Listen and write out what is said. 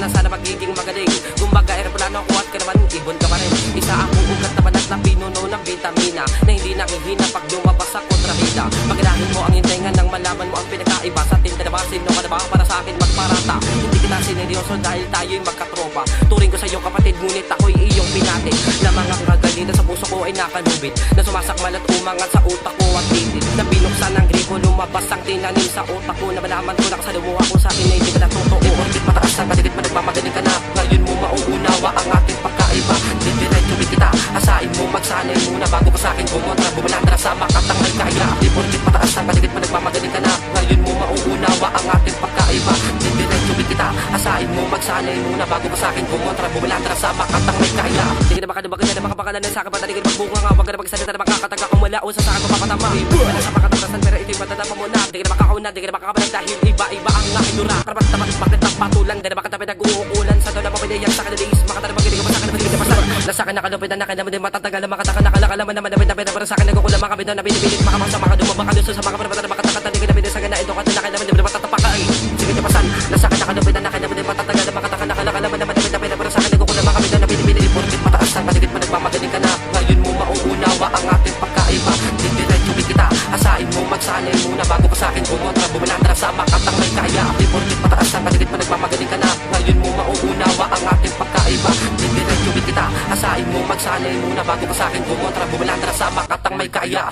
na sana magiging magaling. Kumbaga aeroplano ko at ka naman ibon ka pa rin. Isa ang uugat na banat na pinuno ng vitamina Na hindi nakihina pag lumabas sa kontrabida. Maganahin mo ang intengan nang malaman mo ang pinakaiba. Sa tinda na ba, sino ka na ba para sa akin magparata? Hindi kita sineryoso dahil tayo'y magkatropa. Turing ko sa iyo kapatid ngunit ako'y iyong pinatid Na mga nakalubit Na sumasakmal at umangat sa utak ko at titit Na binuksan ang gripo lumabas ang tinanim sa utak ko Na malaman ko nakasalumuha ko sa akin na hindi ka na totoo. Orbit mataas ang paligid mo nagmamagaling ka na. Ngayon mo mauunawa ang ating pagkaiba. Didiretso kita Asahin mo magsanay muna bago ka sa akin bumontra Bumalandra sa makatang may kaya orbit mataas ang paligid mo nagmamagaling ka na magsanay muna bago ka sa akin bumontra Bumalandra sa makatang may kaya Di ka na makadubag ka na makapakalan sa akin Pataligid magbunga nga. Huwag ka na magsalita na makakataga Kung wala usa sa akin mapapatama. Wala sa makatatasan pero ito'y matadama mo na. Di ka na makakauna Di ka na makakabalag dahil iba-iba ang aking dura Karapat tapat bakit ang patulang Di na makatabi nag-uukulan Sa doon na mapinayang sa kaniliis Makatalabag hindi ka pa sa akin na pasan Nasa akin. Nakalupit na nakin naman din matatagal Makataka nakalakalaman naman namin namin Para sa akin nagkukulang mga kabito na binibilit Makamang sa mga dumabang kaluso sa mga kapatid na makatakatan Di ka na binis sa gana ito Kasi nakin naman nakin naman din matatagal Makataka nakalakalaman naman namin namin Para sa akin. Nagkukulang mga kabito na binibilit Porkit mataas ang paligid mo nagmamagaling ka na. Ngayon mo mauunawa ang ating pagkaiba. Didiretso kita Asahin mo magsanay muna bago ka sa akin. Bumontra Bumalandra sa makatang may kaya Di porkit mataas ang paligid mo nagmamagaling ka na. Ngayon mo mauunawa ang ating pagkaiba. Didiretso kita Asahin mo magsanay muna bago ka sa akin. Bumontra Bumalandra sa makatang may kaya